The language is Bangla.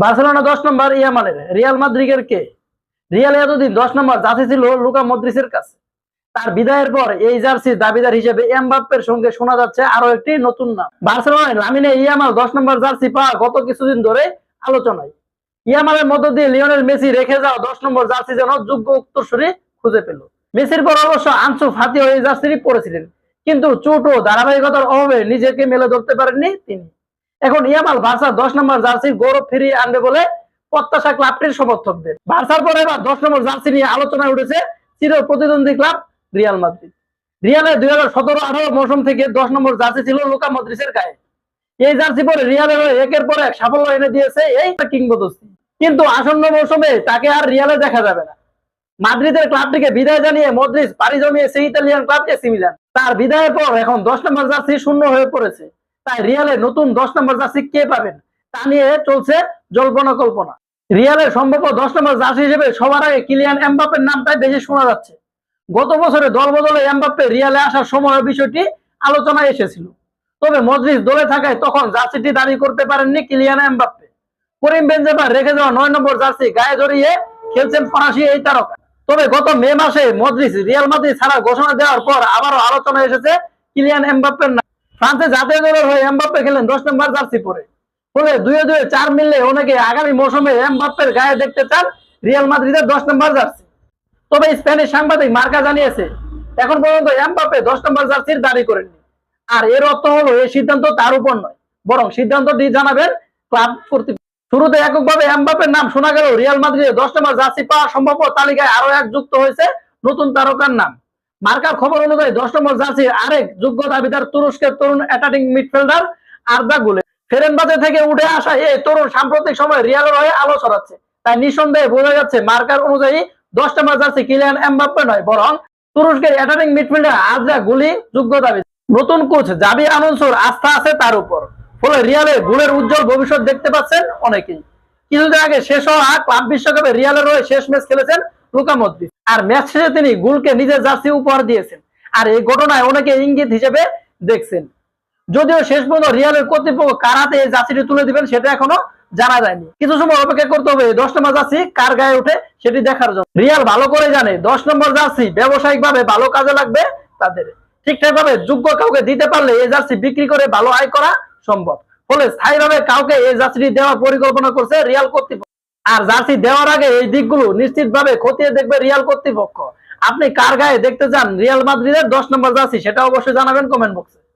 বার্সেলোনা দশ নম্বর ইয়ামালের রিয়াল মাদ্রিগের কে? রিয়াল এতদিন দশ নম্বর জার্সি ছিল লুকা মদ্রিসের কাছে। তার বিদায়ের পর এই জার্সির দাবিদার হিসেবে এমবাপ্পের সঙ্গে শোনা যাচ্ছে আরও একটি নতুন নাম। বার্সেলোনায় লামিনে ইয়ামাল দশ নম্বর জার্সি পাওয়া গত কিছুদিন ধরে আলোচনায়। ইয়ামালের মধ্য দিয়ে লিওনেল মেসি রেখে যাওয়া দশ নম্বর জার্সি যেন যোগ্য উত্তরসূরি খুঁজে পেল। মেসির পর অবশ্য আনসু ফাতিও এই জার্সিটি পড়েছিলেন কিন্তু চোট ও ধারাবাহিকতার অভাবে নিজেকে মেলে ধরতে পারেননি তিনি। এখন ইয়ামাল বার্সা দশ নম্বর জার্সির গৌরব ফিরিয়ে আনবে বলে প্রত্যাশা ক্লাবটির সমর্থকদের। বার্সার পরে এবার দশ নম্বর জার্সি নিয়ে আলোচনায় উঠেছে চির প্রতিদ্বন্দ্বী ক্লাব রিয়াল মাদ্রিদ। রিয়ালের দুই হাজার সতেরো আঠারো মৌসুম থেকে দশ নম্বর জার্সি ছিল লুকা মদ্রিসের গায়ে। এই জার্সি পরে রিয়ালের একের পর এক সাফল্য এনে দিয়েছে এই কিংবদস্তি কিন্তু আসন্ন মৌসুমে তাকে আর রিয়ালে দেখা যাবে না। মাদ্রিদের ক্লাবটিকে বিদায় জানিয়ে মদ্রিস পাড়ি জমিয়েছে ইতালিয়ান ক্লাব এসি মিলান তার বিদায়ের পর এখন দশ নম্বর জার্সি শূন্য হয়ে পড়েছে। তাই রিয়ালের নতুন দশ নম্বর জার্সি কে পাবেন? তা নিয়ে চলছে জল্পনা কল্পনা। রিয়ালের সম্ভব দশ নম্বর জার্সি হিসেবে সবার আগে কিলিয়ান এমবাপের নামটাই বেশি শোনা যাচ্ছে। গত বছরে দল বদলে এমবাপ্পে রিয়ালে আসার সময় বিষয়টি আলোচনায় এসেছিল। তবে মদ্রিস দলে থাকায় তখন জার্সিটি দাবি করতে পারেননি কিলিয়ান এমবাপ্পে। করিম বেঞ্জেমা রেখে যাওয়া নয় নম্বর জার্সি গায়ে জড়িয়ে খেলছেন ফরাসি এই তারকা। তবে গত মে মাসে মদ্রিস রিয়াল মাদ্রিদ ছাড়া ঘোষণা দেওয়ার পর আবারও আলোচনা এসেছে কিলিয়ান এমবাপ্পের নাম। ফ্রান্সে জাতীয় দলের হয়ে এমবাপ্পে খেলেন, দশ নম্বর জার্সি পরে। ফলে দুয়ে দুয়ে চার মিললে অনেকে আগামী মৌসুমে এমবাপ্পের গায়ে দেখতে চান রিয়াল মাদ্রিদের দশ নম্বর জার্সি। তবে স্প্যানিশ সাংবাদিক মার্কা জানিয়েছে, এখন পর্যন্ত এমবাপ্পে দশ নম্বর জার্সির দাবি করেননি। আর এর অর্থ হলো, এই সিদ্ধান্ত তার উপর নয়, বরং সিদ্ধান্তটি জানাবেন ক্লাব কর্তৃপক্ষ। শুরুতে এককভাবে এমবাপ্পের নাম শোনা গেল রিয়াল মাদ্রিদে দশ নম্বর জার্সি পাওয়া সম্ভব তালিকায় আরও এক যুক্ত হয়েছে নতুন তারকার নাম। মার্কার খবর অনুযায়ী দশ নম্বর জার্সির আরেক যোগ্য দাবিদার তুরস্কের তরুণ অ্যাটাকিং মিডফিল্ডার আর্দা গুলে। ফেরেনবাজে থেকে উঠে আসা এই তরুণ সাম্প্রতিক সময় রিয়ালের হয়ে আলো ছড়াচ্ছে। তাই নিঃসন্দেহে বোঝা যাচ্ছে মার্কার অনুযায়ী দশ নম্বর জার্সি কিলিয়ান এমবাপ্পে নয়, বরং তুরস্কের অ্যাটাকিং মিডফিল্ডার আজরা গুলি যোগ্য দাবি নতুন কোচ জাবি আনন্সুর আস্থা আছে তার উপর। ফলে রিয়ালে গুলের উজ্জ্বল ভবিষ্যৎ দেখতে পাচ্ছেন অনেকেই। কিছুদিন আগে শেষ হওয়া ক্লাব বিশ্বকাপে রিয়ালের হয়ে শেষ ম্যাচ খেলেছেন লুকা মদ্রিক আর ম্যাচ শেষে তিনি গুলকে নিজের জার্সি উপহার দিয়েছেন। আর এই ঘটনায় অনেকে ইঙ্গিত হিসেবে দেখছেন। যদিও শেষ পর্যন্ত রিয়ালের কর্তৃপক্ষ কার হাতে এই জার্সিটি তুলে দিবেন সেটা এখনও জানা যায়নি। কিছু সময় অপেক্ষা করতে হবে দশ নম্বর জার্সি কার গায়ে ওঠে সেটি দেখার জন্য। রিয়াল ভালো করে জানে, দশ নম্বর জার্সি ব্যবসায়িক ভাবে ভালো কাজে লাগবে তাদের। ঠিকঠাক ভাবে যোগ্য কাউকে দিতে পারলে এই জার্সি বিক্রি করে ভালো আয় করা সম্ভব। ফলে স্থায়ীভাবে কাউকে এই জার্সিটি দেওয়ার পরিকল্পনা করছে রিয়াল কর্তৃপক্ষ। আর জার্সি দেওয়ার আগে এই দিকগুলো নিশ্চিতভাবে খতিয়ে দেখবে রিয়াল কর্তৃপক্ষ। আপনি কার গায়ে দেখতে চান? রিয়াল মাদ্রিদের দশ নম্বর জার্সি, সেটা অবশ্যই জানাবেন কমেন্ট বক্সে